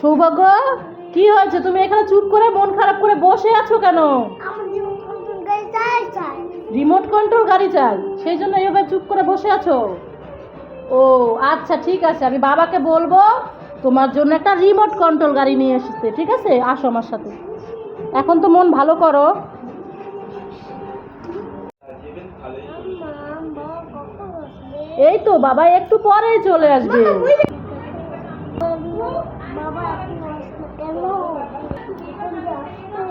সৌভাগ্য কি হয়েছে? তুমি এখানে চুপ করে মন খারাপ করে বসে আছো কেন? রিমোট কন্ট্রোল গাড়ি চাই সেই জন্য এইভাবে চুপ করে বসে আছো? ও আচ্ছা ঠিক আছে আমি বাবাকে বলব তোমার জন্য একটা রিমোট কন্ট্রোল গাড়ি নিয়ে এসেছে ঠিক আছে? আসো আমার সাথে। এখন তো মন ভালো করো। এই তো বাবা একটু পরেই চলে আসবে। বাবা এখন আসবে কেন এখন যে আসবে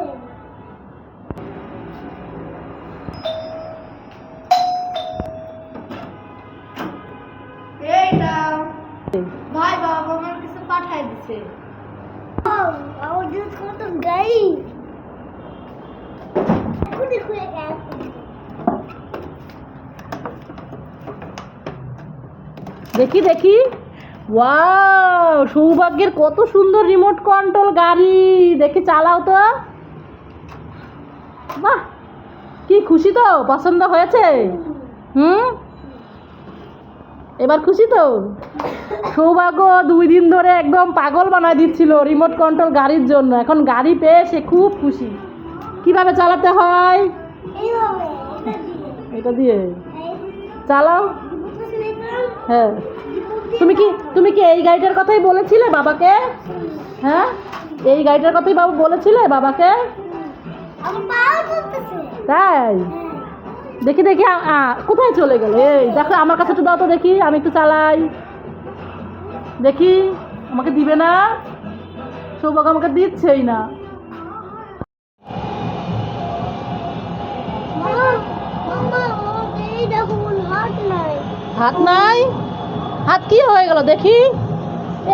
এই নাও ভাই বাবা আমার কিছু পাঠাই দিছে আমার জীবন নতুন গাড়ি খুঁড়ে খুঁড়ে গেছে দেখি দেখি ওয়াও সৌভাগ্যের কত সুন্দর রিমোট কন্ট্রোল গাড়ি। দেখি চালাও তো। বাহ কি খুশি তো? পছন্দ হয়েছে? হুম? এবার খুশি তো? সৌভাগ্য দুই দিন ধরে একদম পাগল বানায় দিচ্ছিল রিমোট কন্ট্রোল গাড়ির জন্য। এখন গাড়ি পেয়ে সে খুব খুশি। কীভাবে চালাতে হয়? এটা দিয়ে। চালাও। হ্যাঁ। তুমি কি তুমি কি এই গাড়িটার কথাই বলেছিলে বাবাকে? হ্যাঁ? এই গাড়িটার কথাই বাবু বলেছিলে বাবাকে? তাই? দেখি দেখি কোথায় চলে গেল? এই দেখো আমার কাছে একটু দাও তো দেখি আমি একটু চালাই। দেখি আমাকে দিবে না? সৌভাগ্য আমাকে দিচ্ছেই না। হাত নাই? হাত কি হয়ে গেল দেখি?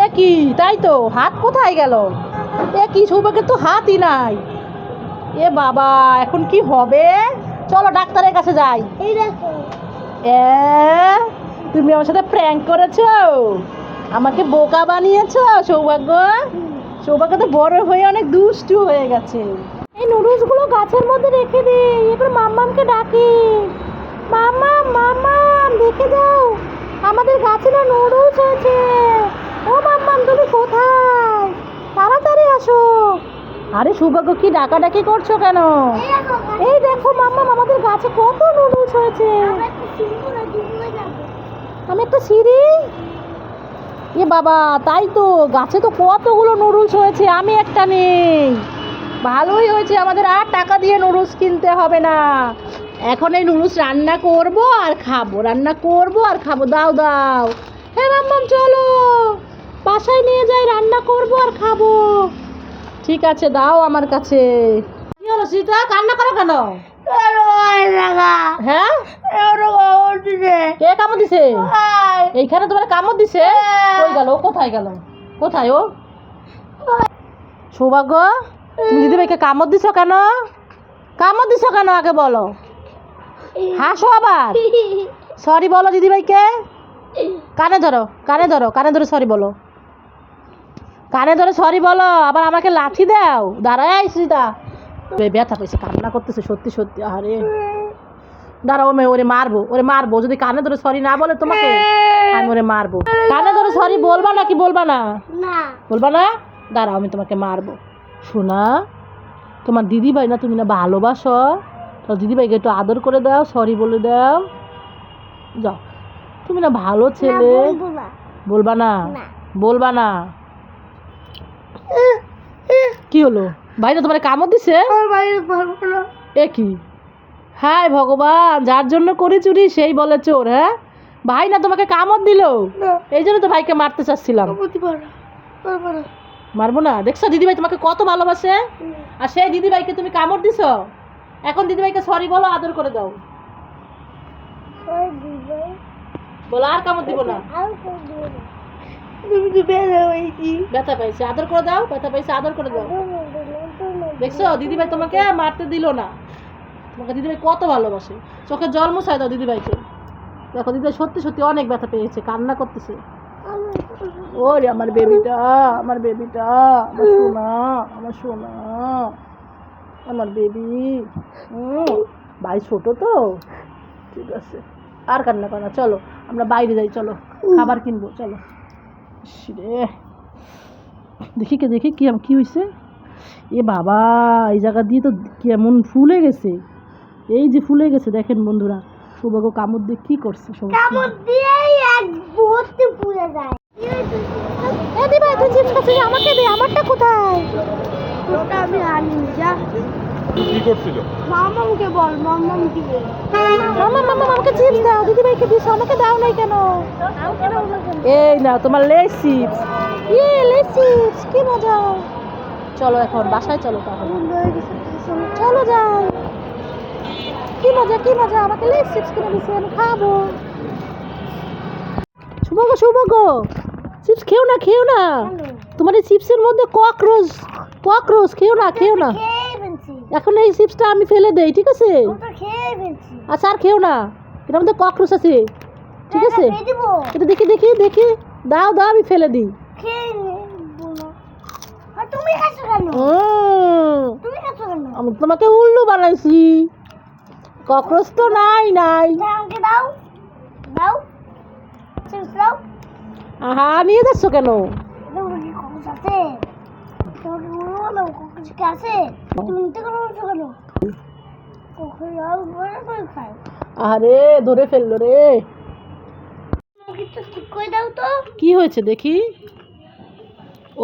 এ কি? তাই তো হাত কোথায় গেল? এ কি সৌভাগ্যের তো হাতই নাই। এ বাবা এখন কি হবে? চলো ডাক্তারের কাছে যাই। এই দেখো। এ তুমি আমার সাথে প্র্যাঙ্ক করেছ? আমাকে বোকা বানিয়েছো সৌভাগ্য? সৌভাগ্য তো বড় হয়ে অনেক দুষ্টু হয়ে গেছে। এই নুডলসগুলো গাছের মধ্যে রেখে দে এবার মাম্মামকে ডাকি। মাম্মাম মাম্মাম দেখে যাও। আমাদের গাছে না নুডলস হয়েছে ও মাম্মাম তুমি কোথায়? তাড়াতাড়ি আসো। আরে সৌভাগ্য কি ডাকাডাকি করছ কেন? এই দেখো মাম্মাম, আমাদের গাছে কত নুডলস হয়েছে। আমি একটা সিঁড়ি? এ বাবা, তাই তো, গাছে তো কতগুলো নুডলস হয়েছে, আমি একটা নেই। ভালোই হয়েছে, আমাদের আর টাকা দিয়ে নুডলস কিনতে হবে না। এখন এই নুডলস রান্না করব আর খাব রান্না করব আর খাব। দাও দাও। হ্যাঁ মাম্মাম চলো। বাসায় নিয়ে যাই রান্না করব আর খাব। ঠিক আছে দাও আমার কাছে। কি হলো সীতা? কান্না করো কেন? হ্যাঁ কে কামড় দিছে? এইখানে তোমার কামড় দিছে? কই গেল? ও কোথায় গেল? কোথায় ও? সৌভাগ্য তুমি দিদিভাইকে কামড় দিছো কেন? কামড় দিছো কেন? আগে বলো। হাসো আবার। সরি বলো দিদিভাইকে। কানে ধরো কানে ধরো কানে ধরে সরি বলো। কানে ধরে সরি বলো আবার আমাকে লাঠি দাও। দাঁড়ায় শ্রীতা ব্যথা পেয়েছে কান্না করতেছে সত্যি সত্যি আরে দাঁড়া ওরে ওরে মারবো ওরে মারবো। যদি কানে ধরে সরি না বলে তোমাকে আমি ওরে মারবো। কানে ধরে সরি বলবা না কি বলবা না? না। বলবা না? দাঁড়াও আমি তোমাকে মারবো। শোনা তোমার দিদি ভাই না তুমি না ভালোবাসো? তো দিদি ভাইকে একটু আদর করে দাও সরি বলে দাও। যাও। তুমি না ভালো ছেলে। বলব না। বলবা না? কি হলো? ভাই না তোমার কামড় দিছে? এ কি? হায় ভগবান যার জন্য করি চুরি সেই বলে চোর হ্যাঁ? ভাই না তোমাকে কামড় দিল? এই জন্য তো ভাইকে মারতে চাচ্ছিলাম। মারবো না। দেখছ দিদিভাই তোমাকে কত ভালোবাসে? আর সেই দিদিভাইকে তুমি কামড় দিছো? এখন দিদিভাইকে সরি বলো আদর করে দাও। বলো আর কামড় দিব না। ব্যথা পাইছে। আদর করে দাও ব্যথা পাইছে আদর করে দাও। দেখছ দিদিভাই তোমাকে মারতে দিল না। তোমাকে দিদিভাই কত ভালোবাসে। চোখে জল মুছাই দাও দিদিভাইকে। দেখো দিদিভাই সত্যি সত্যি অনেক ব্যথা পেয়েছে কান্না করতেছে। ওরে আমার বেবিটা আমার বেবিটা আমার সোনা আমার সোনা। আমার বেবি। ভাই ছোট তো। ঠিক আছে। আর কান্না করে না চলো আমরা বাইরে যাই চলো। খাবার কিনবো চলো। রে। দেখি কে দেখি কি কি হয়েছে এ বাবা এই জায়গা দিয়ে তো কেমন ফুলে গেছে। এই যে ফুলে গেছে দেখেন বন্ধুরা সৌভাগ্য কামড় দিয়ে কি করছে কামড় দিয়েই এক ভর্তি যায়। আমাকে দে আমারটা কোথায়? ওটা আমি আনি যা। কি করছিল? মামামকে বল মামামকে বল মামা মামা আমাকে চিপস দাও দিদি দিস আমাকে দাও নাই কেন? আমাকে দাও না কেন? এই না তোমার লেস চিপস ইয়ে লেস চিপস কি মজা। চলো এখন বাসায় চলো তাহলে। বন্ধ গেছে টিউশন। চলো যাই কি মজা কি মজা আমাকে লেস চিপস কিনে দিছে আমি খাব। শুভগো শুভগো চিপস খেও না খেও না। তোমার এই চিপসের মধ্যে ককরোচ ককরোচ খেও না খেও না। এখন এই চিপসটা আমি ফেলে দেই ঠিক আছে? আচ্ছা আর খেও না। এটার মধ্যে ককরোচ আছে ঠিক আছে? এটা দেখি দেখি দেখি। দাও দাও আমি ফেলে দিই। আমি তোমাকে উল্লু বানাইছি। ককরোচ তো নাই নাই। আহা নিয়ে যাচ্ছ কেন? এটা ওটা কি আছে? তুমি নিতে কেন বলছো কেন? আর ধরে ফেলল রে। দাও তো। কি হয়েছে দেখি?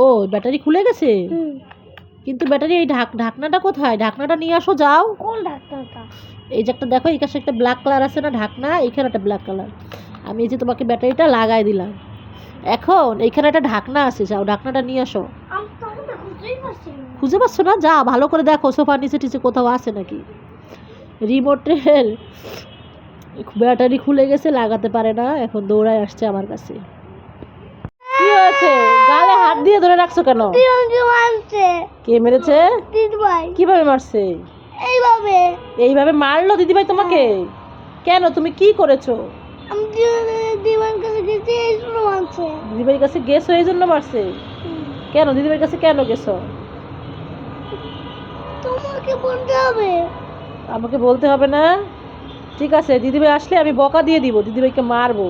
ও ব্যাটারি খুলে গেছে? কিন্তু ব্যাটারি এই ঢাক ঢাকনাটা কোথায়? ঢাকনাটা নিয়ে আসো যাও। কোন ডাক্তারটা এই যে একটা দেখো এই কাছে একটা ব্ল্যাক কালার আছে না ঢাকনা? এইখানে একটা ব্ল্যাক কালার আমি এই যে তোমাকে ব্যাটারিটা লাগাই দিলাম। এখন এইখানে একটা ঢাকনা আছে যাও ঢাকনাটা নিয়ে আসো আমি তখন তো খুঁজেই পাচ্ছি না খুঁজে পাচ্ছ না? যা ভালো করে দেখো সোফার নিচে টিচে কোথাও আছে নাকি? রিমোটের ব্যাটারি খুলে গেছে লাগাতে পারে না এখন দৌড়ায় আসছে আমার কাছে। কি হয়েছে? গালে হাত দিয়ে ধরে রাখছো কেন? কে মেরেছে? কীভাবে মারছে? এইভাবে। এইভাবে মারলো দিদিভাই তোমাকে? কেন? তুমি কি করেছ? দিদিভাইয়ের কাছে গেছো এই জন্য মারছে? কেন? দিদিভাইয়ের কাছে কেন গেছো? তোমাকে বলতে হবে। আমাকে বলতে হবে না? ঠিক আছে দিদিভাই আসলে আমি বকা দিয়ে দিব দিদিভাইকে মারবো।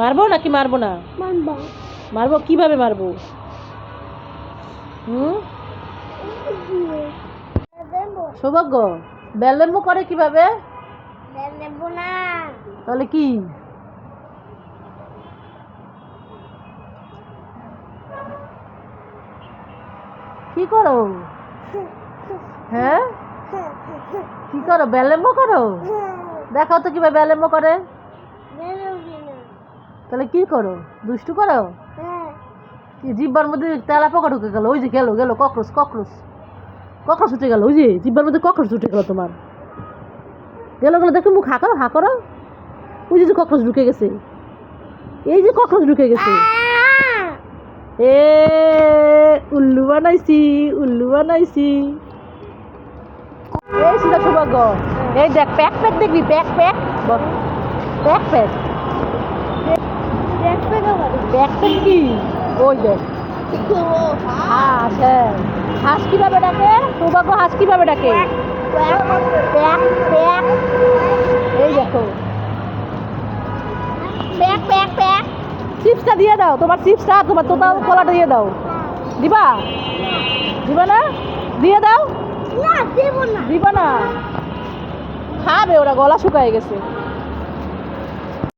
মারবো নাকি মারবো না? মানবা মারবো? কীভাবে মারবো? হুম? সৌভাগ্য ব্যালেম্ব করে কীভাবে? তাহলে কি? কি করো? হ্যাঁ? কি করো, ব্যালেম্ব করো? দেখাও তো কীভাবে ব্যালেম্ব করে। তাহলে কি করো? দুষ্টু করো? কি জিব্বার মধ্যে তেলা পোকা ঢুকে গেল? ওই যে গেল গেল, ককরোচ ককরোচ। ককরোচ উঠে গেল, ওই যে জিব্বার মধ্যে ককরোচ উঠে গেল তোমার। গেল গেল, দেখো মুখ হা করো হা করো। ওই যে ককরোচ ঢুকে গেছে। এই যে ককরোচ ঢুকে গেছে। এ উল্লু বানাইছি উল্লু বানাইছি। এই সিধা সৌভাগ্য। এই দেখ প্যাক প্যাক দেখবি pack pack pack pack pack pack কি? ওই দেখ। হাঁস। হ্যাঁ। হাঁস কীভাবে ডাকে? সৌভাগ্য হাঁস কীভাবে ডাকে? প্যাক প্যাক এই দেখো। চিপসটা দিয়ে দাও তোমার চিপসটা তোমার তোতা কলাটা দিয়ে দাও। দিবা? দিবা না? দিয়ে দাও। না দেব না। দিবা না। খাবে ওরা গলা শুকায় গেছে।